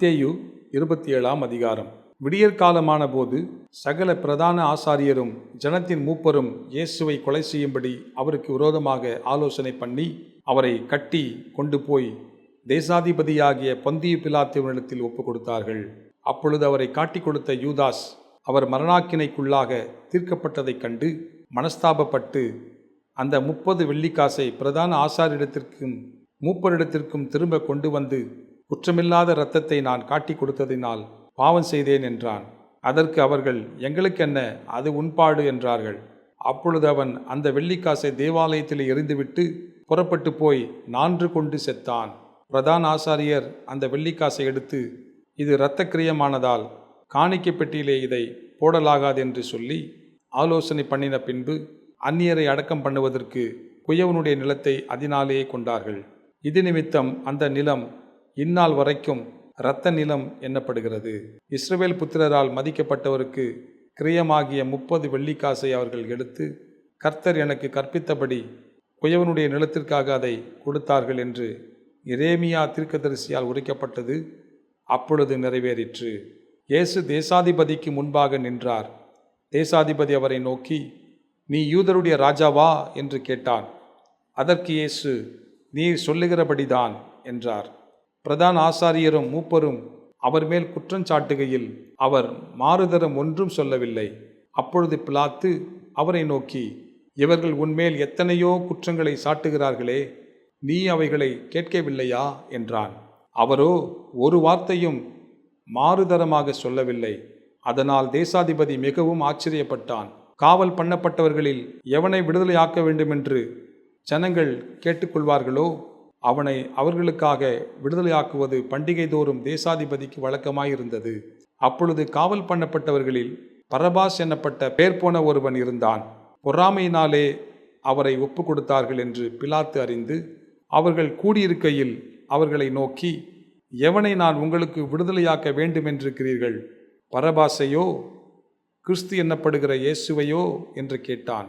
மத்தேயு இருபத்தி ஏழாம் அதிகாரம். விடியற்காலமான போது சகல பிரதான ஆசாரியரும் ஜனத்தின் மூப்பரும் இயேசுவை கொலை செய்யும்படி அவருக்கு விரோதமாக ஆலோசனை பண்ணி அவரை கட்டி கொண்டு போய் தேசாதிபதியாகிய பொந்திய பிலாத்துவனிடத்தில் ஒப்பு கொடுத்தார்கள் அப்பொழுது அவரை காட்டிக் கொடுத்த யூதாஸ் அவர் மரணாக்கினைக்குள்ளாக தீர்க்கப்பட்டதைக் கண்டு மனஸ்தாபப்பட்டு அந்த முப்பது வெள்ளிக்காசை பிரதான ஆசாரிடத்திற்கும் மூப்பரிடத்திற்கும் திரும்ப கொண்டு வந்து குற்றமில்லாத இரத்தத்தை நான் காட்டிக் கொடுத்ததினால் பாவம் செய்தேன் என்றான். அதற்கு அவர்கள் எங்களுக்கென்ன அது உண்பாடு என்றார்கள். அப்பொழுது அவன் அந்த வெள்ளிக்காசை தேவாலயத்தில் எரிந்துவிட்டு புறப்பட்டு போய் நான்று கொண்டு செத்தான். பிரதான ஆசாரியர் அந்த வெள்ளிக்காசை எடுத்து இது இரத்த கிரியமானதால் காணிக்கை பெட்டியிலே இதை போடலாகாது என்று சொல்லி ஆலோசனை பண்ணின பின்பு அந்நியரை அடக்கம் பண்ணுவதற்கு குயவனுடைய நிலத்தை அதனாலேயே கொண்டார்கள். இது நிமித்தம் அந்த நிலம் இந்நாள் வரைக்கும் இரத்த நிலம் எண்ணப்படுகிறது. இஸ்ரவேல் புத்திரரால் மதிக்கப்பட்டவருக்கு கிரியமாகிய முப்பது வெள்ளிக்காசை அவர்கள் எடுத்து கர்த்தர் எனக்கு கற்பித்தபடி குயவனுடைய நிலத்திற்காக அதை கொடுத்தார்கள் என்று இரேமியா தீர்க்கதரிசியால் உரைக்கப்பட்டது அப்பொழுது நிறைவேறிற்று. இயேசு தேசாதிபதிக்கு முன்பாக நின்றார். தேசாதிபதி அவரை நோக்கி நீ யூதருடைய ராஜாவா? என்று கேட்டான். அதற்கு இயேசு நீர் சொல்லுகிறபடிதான் என்றார். பிரதான ஆசாரியரும் மூப்பரும் அவர் மேல் குற்றஞ்சாட்டுகையில் அவர் மாறுதரம் ஒன்றும் சொல்லவில்லை. அப்பொழுது பிலாத்து அவரை நோக்கி இவர்கள் உன்மேல் எத்தனையோ குற்றங்களை சாட்டுகிறார்களே நீ அவைகளை கேட்கவில்லையா? என்றான். அவரோ ஒரு வார்த்தையும் மாறுதரமாக சொல்லவில்லை. அதனால் தேசாதிபதி மிகவும் ஆச்சரியப்பட்டான். காவல் பண்ணப்பட்டவர்களில் எவனை விடுதலையாக்க வேண்டுமென்று ஜனங்கள் கேட்டுக்கொள்வார்களோ அவனை அவர்களுக்காக விடுதலையாக்குவது பண்டிகை தோறும் தேசாதிபதிக்கு வழக்கமாயிருந்தது. அப்பொழுது காவல் பண்ணப்பட்டவர்களில் பரபாஸ் எனப்பட்ட பேர் போன ஒருவன் இருந்தான். பொறாமையினாலே அவரை ஒப்பு கொடுத்தார்கள் என்று பிலாத்து அறிந்து அவர்கள் கூடியிருக்கையில் அவர்களை நோக்கி எவனை நான் உங்களுக்கு விடுதலையாக்க வேண்டுமென்றிருக்கிறீர்கள்? பரபாசையோ கிறிஸ்து என்னப்படுகிற இயேசுவையோ? என்று கேட்டான்.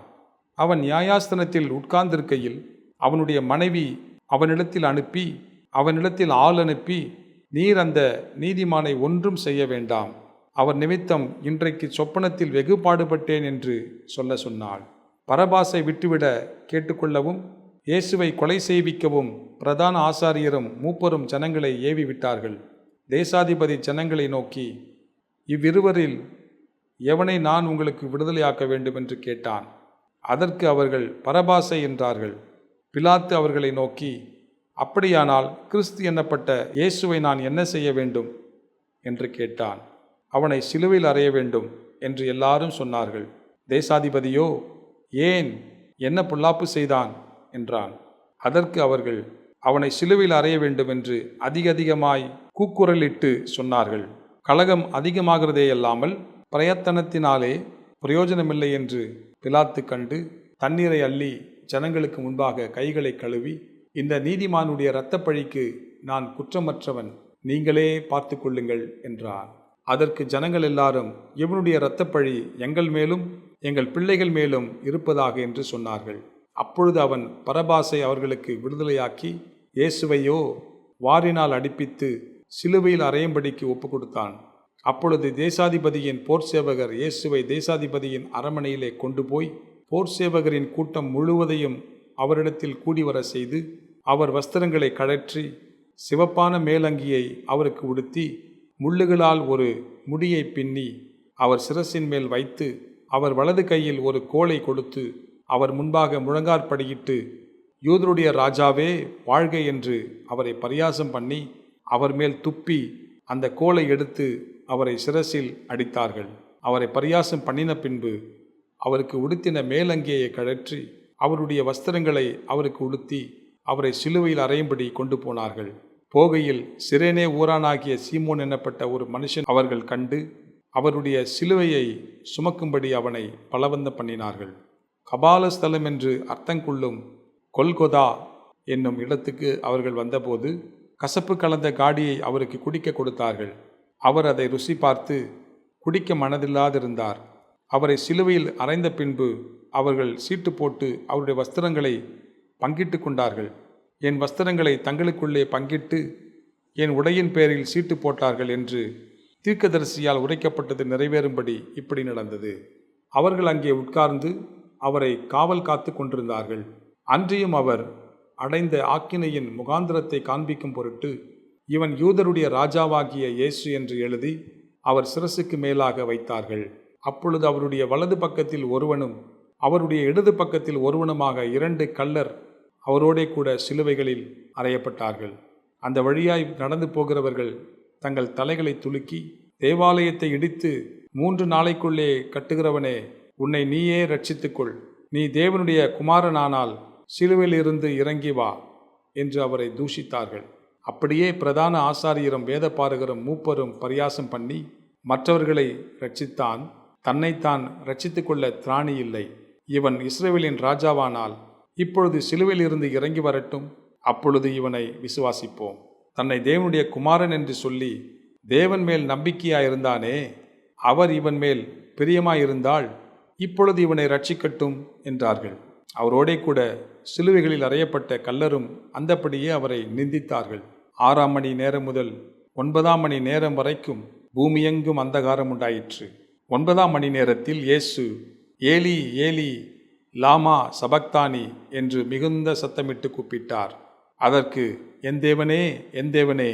அவன் நியாயாஸ்தனத்தில் உட்கார்ந்திருக்கையில் அவனுடைய மனைவி அவனிடத்தில் அனுப்பி அவனிடத்தில் ஆள் அனுப்பி நீர் அந்த நீதிமானை ஒன்றும் செய்ய வேண்டாம். அவர் நிமித்தம் இன்றைக்கு சொப்பனத்தில் வெகு பாடுபட்டேன் என்று சொல்ல சொன்னாள். பரபாசை விட்டுவிட கேட்டுக்கொள்ளவும் இயேசுவை கொலை செய்விக்கவும் பிரதான ஆசாரியரும் மூப்பரும் ஜனங்களை ஏவி விட்டார்கள் தேசாதிபதி ஜனங்களை நோக்கி இவ்விருவரில் எவனை நான் உங்களுக்கு விடுதலையாக்க வேண்டும்? என்று கேட்டான். அதற்கு அவர்கள் பரபாசை என்றார்கள். பிலாத்து அவர்களை நோக்கி அப்படியானால் கிறிஸ்து என்னப்பட்ட இயேசுவை நான் என்ன செய்ய வேண்டும்? என்று கேட்டான். அவனை சிலுவையில் அறைய வேண்டும் என்று எல்லாரும் சொன்னார்கள். தேசாதிபதியோ ஏன் என்ன பொல்லாப்பு செய்தான்? என்றான். அதற்கு அவர்கள் அவனை சிலுவையில் அறைய வேண்டும் என்று அதிக அதிகமாய் கூக்குரலிட்டு சொன்னார்கள். கலகம் அதிகமாகிறதே அல்லாமல் பிரயத்தனத்தினாலே பிரயோஜனமில்லை என்று பிலாத்து கண்டு தண்ணீரை அள்ளி ஜனங்களுக்கு முன்பாக கைகளை கழுவி இந்த நீதிமானுடைய இரத்தப்பழிக்கு நான் குற்றமற்றவன். நீங்களே பார்த்து கொள்ளுங்கள் என்றார் அதற்கு ஜனங்கள் எல்லாரும் இவனுடைய இரத்தப்பழி எங்கள் மேலும் எங்கள் பிள்ளைகள் மேலும் இருப்பதாக என்று சொன்னார்கள். அப்பொழுது அவன் பரபாசை அவர்களுக்கு விடுதலையாக்கி இயேசுவையோ வாரினால் அடிப்பித்து சிலுவையில் அறையும்படிக்கு ஒப்பு கொடுத்தான் அப்பொழுது தேசாதிபதியின் போர் சேவகர் இயேசுவை தேசாதிபதியின் அரமனையிலே கொண்டு போய் போர் சேவகரின் கூட்டம் முழுவதையும் அவரிடத்தில் கூடி வர செய்து அவர் வஸ்திரங்களை கழற்றி சிவப்பான மேலங்கியை அவருக்கு உடுத்தி முள்ளுகளால் ஒரு முடியை பின்னி அவர் சிரசின் மேல் வைத்து அவர் வலது கையில் ஒரு கோலை கொடுத்து அவர் முன்பாக முழங்காற்படியிட்டு யூதருடைய ராஜாவே வாழ்க என்று அவரை பரியாசம் பண்ணி அவர் மேல் துப்பி அந்த கோலை எடுத்து அவரை சிரசில் அடித்தார்கள். அவரை பரியாசம் பண்ணின பின்பு அவருக்கு உடுத்தின மேலங்கியை கழற்றி அவருடைய வஸ்திரங்களை அவருக்கு உடுத்தி அவரை சிலுவையில் அறையும்படி கொண்டு போனார்கள். போகையில் சிறேனே ஊரானாகிய சீமோன் எனப்பட்ட ஒரு மனுஷன் அவர்கள் கண்டு அவருடைய சிலுவையை சுமக்கும்படி அவனை பலவந்தம் பண்ணினார்கள். கபாலஸ்தலம் என்று அர்த்தங்கொள்ளும் கொல்கொதா என்னும் இடத்துக்கு அவர்கள் வந்தபோது கசப்பு கலந்த காடியை அவருக்கு குடிக்க கொடுத்தார்கள். அவர் அதை ருசி பார்த்து குடிக்க மனதில்லாதிருந்தார். அவரை சிலுவையில் அறைந்த பின்பு அவர்கள் சீட்டு போட்டு அவருடைய வஸ்திரங்களை பங்கிட்டு கொண்டார்கள். என் வஸ்திரங்களை தங்களுக்குள்ளே பங்கிட்டு என் உடையின் பேரில் சீட்டு போட்டார்கள் என்று தீர்க்கதரிசியால் உரைக்கப்பட்டது நிறைவேறும்படி இப்படி நடந்தது. அவர்கள் அங்கே உட்கார்ந்து அவரை காவல் காத்து கொண்டிருந்தார்கள். அன்றியும் அவர் அடைந்த ஆக்கினையின் முகாந்திரத்தை காண்பிக்கும் பொருட்டு இவன் யூதருடைய ராஜாவாகிய இயேசு என்று எழுதி அவர் சிரசுக்கு மேலாக வைத்தார்கள். அப்பொழுது அவருடைய வலது பக்கத்தில் ஒருவனும் அவருடைய இடது பக்கத்தில் ஒருவனுமாக இரண்டு கள்ளர் அவரோடே கூட சிலுவைகளில் அறையப்பட்டார்கள். அந்த வழியாய் நடந்து போகிறவர்கள் தங்கள் தலைகளை துலுக்கி தேவாலயத்தை இடித்து மூன்று நாளைக்குள்ளே கட்டுகிறவனே உன்னை நீயே ரட்சித்துக்கொள் நீ தேவனுடைய குமாரனானால் சிலுவையிலிருந்து இறங்கி வா என்று அவரை தூஷித்தார்கள். அப்படியே பிரதான ஆசாரியரும் வேதபாரகரும் மூப்பரும் பரியாசம் பண்ணி மற்றவர்களை ரட்சித்தான் தன்னைத்தான் ரட்சித்துக் கொள்ள திராணி இல்லை இவன் இஸ்ரேவேலின் ராஜாவானால் இப்பொழுது சிலுவையிலிருந்து இறங்கி வரட்டும். அப்பொழுது இவனை விசுவாசிப்போம். தன்னை தேவனுடைய குமாரன் என்று சொல்லி தேவன் மேல் நம்பிக்கையாயிருந்தானே. அவர் இவன் மேல் பிரியமாயிருந்தால் இப்பொழுது இவனை ரட்சிக்கட்டும் என்றார்கள். அவரோடே கூட சிலுவைகளில் அறையப்பட்ட கல்லரும் அந்தப்படியே அவரை நிந்தித்தார்கள். ஆறாம் மணி நேரம் முதல் ஒன்பதாம் மணி நேரம் வரைக்கும் பூமியெங்கும் அந்தகாரம் உண்டாயிற்று. ஒன்பதாம் மணி நேரத்தில் இயேசு ஏலி ஏலி லாமா சபக்தானி என்று மிகுந்த சத்தமிட்டு கூப்பிட்டார். அதற்கு என் தேவனே என் தேவனே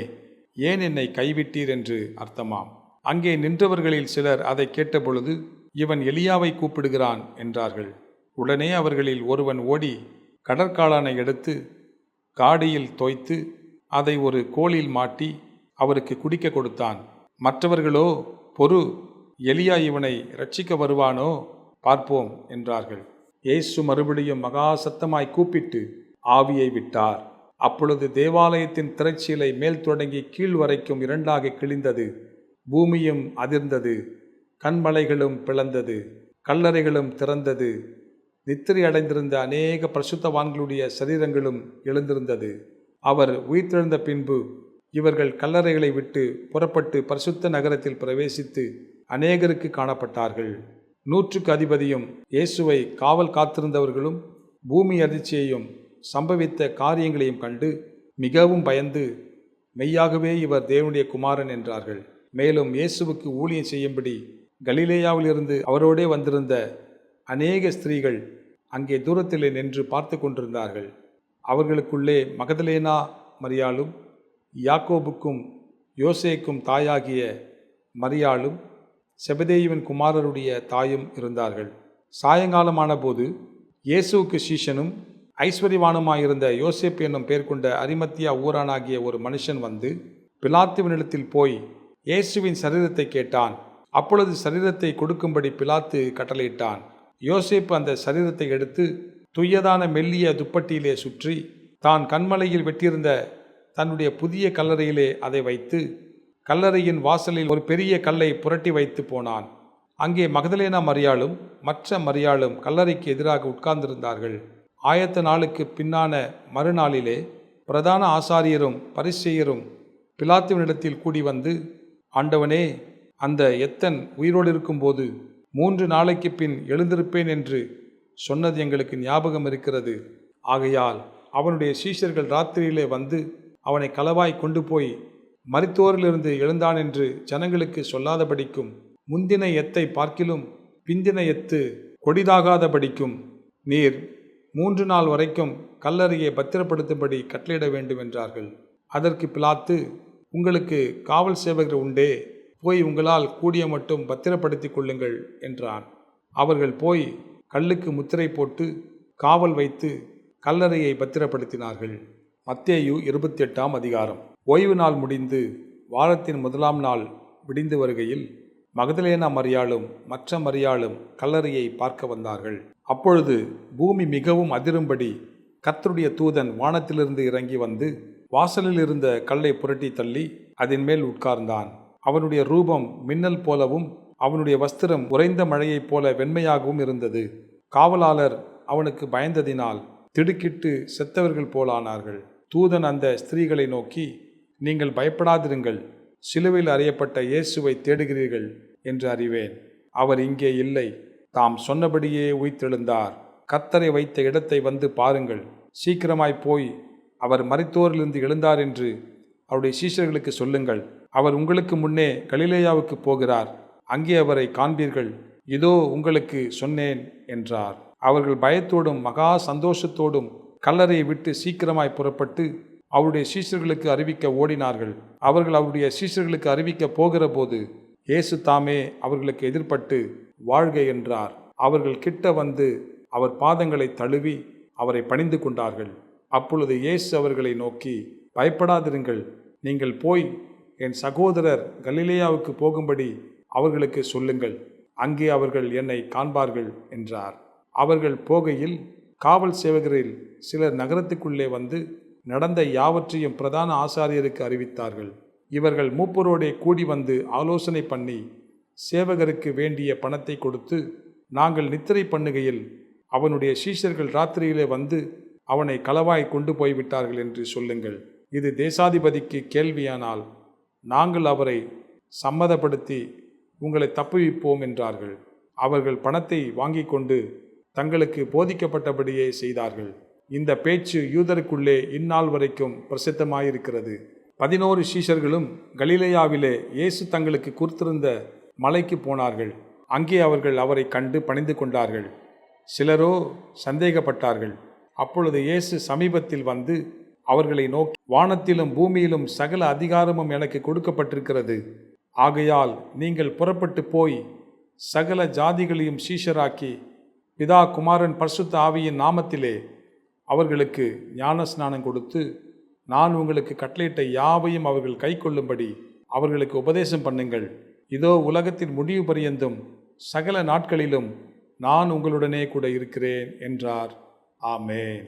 ஏன் என்னை கைவிட்டீர்? என்று அர்த்தமாம். அங்கே நின்றவர்களில் சிலர் அதை கேட்டபொழுது இவன் எலியாவை கூப்பிடுகிறான் என்றார்கள். உடனே அவர்களில் ஒருவன் ஓடி கடற்காளானை எடுத்து காடியில் தோய்த்து அதை ஒரு கோலில் மாட்டி அவருக்கு குடிக்க கொடுத்தான். மற்றவர்களோ பொறு எலியா இவனை ரட்சிக்க வருவானோ? பார்ப்போம் என்றார்கள். இயேசு மறுபடியும் மகா சத்தமாய் கூப்பிட்டு ஆவியை விட்டார். அப்பொழுது தேவாலயத்தின் திரைச்சீலை மேல் தொடங்கி கீழ் வரைக்கும் இரண்டாக கிழிந்தது. பூமியும் அதிர்ந்தது. கண்மலைகளும் பிளந்தது. கல்லறைகளும் திறந்தது. நித்திரை அடைந்திருந்த அநேக பிரசுத்தவான்களுடைய சரீரங்களும் எழுந்திருந்தது. அவர் உயிர்த்தெழுந்த பின்பு இவர்கள் கல்லறைகளை விட்டு புறப்பட்டு பரிசுத்த நகரத்தில் பிரவேசித்து அநேகருக்கு காணப்பட்டார்கள். நூற்றுக்கு அதிபதியும் இயேசுவை காவல் காத்திருந்தவர்களும் பூமி அதிர்ச்சியையும் சம்பவித்த காரியங்களையும் கண்டு மிகவும் பயந்து மெய்யாகவே இவர் தேவனுடைய குமாரன் என்றார்கள். மேலும் இயேசுவுக்கு ஊழியம் செய்யும்படி கலிலேயாவிலிருந்து அவரோடே வந்திருந்த அநேக ஸ்திரீகள் அங்கே தூரத்திலே நின்று பார்த்து கொண்டிருந்தார்கள். அவர்களுக்குள்ளே மகதலேனா மரியாளும் யாக்கோபுக்கும் யோசேக்கும் தாயாகிய மரியாளும் செபதேயுவின் குமாரருடைய தாயும் இருந்தார்கள். சாயங்காலமான போது இயேசுவுக்கு சீஷனும் ஐஸ்வர்யவானுமாயிருந்த யோசேப் என்னும் பேர் கொண்ட அரிமத்தியா ஊரானாகிய ஒரு மனுஷன் வந்து பிலாத்துவினிடத்தில் போய் இயேசுவின் சரீரத்தை கேட்டான். அப்பொழுது சரீரத்தை கொடுக்கும்படி பிலாத்து கட்டளையிட்டான். யோசேப்பு அந்த சரீரத்தை எடுத்து துய்யதான மெல்லிய துப்பட்டியிலே சுற்றி தான் கண்மலையில் வெட்டியிருந்த தன்னுடைய புதிய கல்லறையிலே அதை வைத்து கல்லறையின் வாசலில் ஒரு பெரிய கல்லை புரட்டி வைத்து போனான். அங்கே மகதலேனா மரியாளும் மற்ற மரியாளும் கல்லறைக்கு எதிராக உட்கார்ந்திருந்தார்கள். ஆயத்த நாளுக்கு பின்னான மறுநாளிலே பிரதான ஆசாரியரும் பரிசெயரும் பிலாத்துவனிடத்தில் கூடி வந்து ஆண்டவனே அந்த எத்தன் உயிரோடு இருக்கும்போது மூன்று நாளைக்கு பின் எழுந்திருப்பேன் என்று சொன்னது எங்களுக்கு ஞாபகம் இருக்கிறது. ஆகையால் அவனுடைய சீஷர்கள் ராத்திரியிலே வந்து அவனை களவாய் கொண்டு போய் மரித்தோரிலிருந்து எழுந்தான் என்று ஜனங்களுக்கு சொல்லாதபடிக்கும் முந்தின எத்தை பார்க்கிலும் பிந்தின எத்து கொடிதாகாதபடிக்கும் நீர் மூன்று நாள் வரைக்கும் கல்லறையை பத்திரப்படுத்தும்படி கட்டளையிட வேண்டும் என்றார்கள். அதற்கு பிலாத்து உங்களுக்கு காவல் சேவகர் உண்டே போய் உங்களால் கூடிய மட்டும் பத்திரப்படுத்திக் கொள்ளுங்கள் என்றான். அவர்கள் போய் கல்லுக்கு முத்திரை போட்டு காவல் வைத்து கல்லறையை பத்திரப்படுத்தினார்கள். மத்தேயு இருபத்தி எட்டாம் அதிகாரம். ஓய்வு நாள் முடிந்து வாரத்தின் முதலாம் நாள் விடிந்து வருகையில் மகதலேனா மரியாளும் மற்ற மரியாளும் கல்லறையை பார்க்க வந்தார்கள். அப்பொழுது பூமி மிகவும் அதிரும்படி கத்தருடைய தூதன் வானத்திலிருந்து இறங்கி வந்து வாசலில் இருந்த கல்லை புரட்டி தள்ளி அதன் மேல் உட்கார்ந்தான். அவனுடைய ரூபம் மின்னல் போலவும் அவனுடைய வஸ்திரம் உறைந்த மழையைப் போல வெண்மையாகவும் இருந்தது. காவலாளர் அவனுக்கு பயந்ததினால் திடுக்கிட்டு செத்தவர்கள் போலானார்கள். தூதன் அந்த ஸ்திரீகளை நோக்கி நீங்கள் பயப்படாதிருங்கள். சிலுவையில் அறியப்பட்ட இயேசுவை தேடுகிறீர்கள் என்று அறிவேன். அவர் இங்கே இல்லை. தாம் சொன்னபடியே உயிர்த்தெழுந்தார். கத்தரை வைத்த இடத்தை வந்து பாருங்கள். சீக்கிரமாய் போய் அவர் மறைத்தோரிலிருந்து எழுந்தார் என்று அவருடைய சீஷர்களுக்கு சொல்லுங்கள். அவர் உங்களுக்கு முன்னே கலிலேயாவுக்கு போகிறார். அங்கே அவரை காண்பீர்கள். இதோ உங்களுக்கு சொன்னேன் என்றார். அவர்கள் பயத்தோடும் மகா சந்தோஷத்தோடும் கல்லறையை விட்டு சீக்கிரமாய் புறப்பட்டு அவருடைய சீஷர்களுக்கு அறிவிக்க ஓடினார்கள். அவர்கள் அவருடைய சீஷர்களுக்கு அறிவிக்க போகிற போது இயேசு தாமே அவர்களுக்கு எதிர்ப்பட்டு வாழ்க என்றார். அவர்கள் கிட்ட வந்து அவர் பாதங்களை தழுவி அவரை பணிந்து கொண்டார்கள். அப்பொழுது இயேசு அவர்களை நோக்கி பயப்படாதிருங்கள். நீங்கள் போய் என் சகோதரர் கலிலேயாவுக்கு போகும்படி அவர்களுக்கு சொல்லுங்கள். அங்கே அவர்கள் என்னை காண்பார்கள் என்றார். அவர்கள் போகையில் காவல் சேவகரில் சிலர் நகரத்துக்குள்ளே வந்து நடந்த யாவற்றையும் பிரதான ஆசாரியருக்கு அறிவித்தார்கள். இவர்கள் மூப்பரோடே கூடி வந்து ஆலோசனை பண்ணி சேவகருக்கு வேண்டிய பணத்தை கொடுத்து நாங்கள் நித்திரை பண்ணுகையில் அவனுடைய சீஷர்கள் ராத்திரியிலே வந்து அவனை களவாய் கொண்டு போய்விட்டார்கள் என்று சொல்லுங்கள். இது தேசாதிபதிக்கு கேள்வியானால் நாங்கள் அவரை சம்மதப்படுத்தி உங்களை தப்புவிப்போம் என்றார்கள். அவர்கள் பணத்தை வாங்கி கொண்டு தங்களுக்கு போதிக்கப்பட்டபடியே செய்தார்கள். இந்த பேச்சு யூதருக்குள்ளே இந்நாள் வரைக்கும் பிரசித்தமாயிருக்கிறது. பதினோரு சீஷர்களும் கலிலேயாவிலே இயேசு தங்களுக்கு குறித்திருந்த மலைக்கு போனார்கள். அங்கே அவர்கள் அவரை கண்டு பணிந்து கொண்டார்கள். சிலரோ சந்தேகப்பட்டார்கள். அப்பொழுது இயேசு சமீபத்தில் வந்து அவர்களை நோக்கி வானத்திலும் பூமியிலும் சகல அதிகாரமும் எனக்கு கொடுக்கப்பட்டிருக்கிறது. ஆகையால் நீங்கள் புறப்பட்டு போய் சகல ஜாதிகளையும் சீஷராக்கி பிதா குமாரன் பர்சுத்த ஆவியின் நாமத்திலே அவர்களுக்கு ஞான ஸ்நானம் கொடுத்து நான் உங்களுக்கு கட்டளையிட்ட யாவையும் அவர்கள் கை கொள்ளும்படி அவர்களுக்கு உபதேசம் பண்ணுங்கள். இதோ உலகத்தின் முடிவு பரியந்தும் சகல நாட்களிலும் நான் உங்களுடனே கூட இருக்கிறேன் என்றார். ஆமேன்.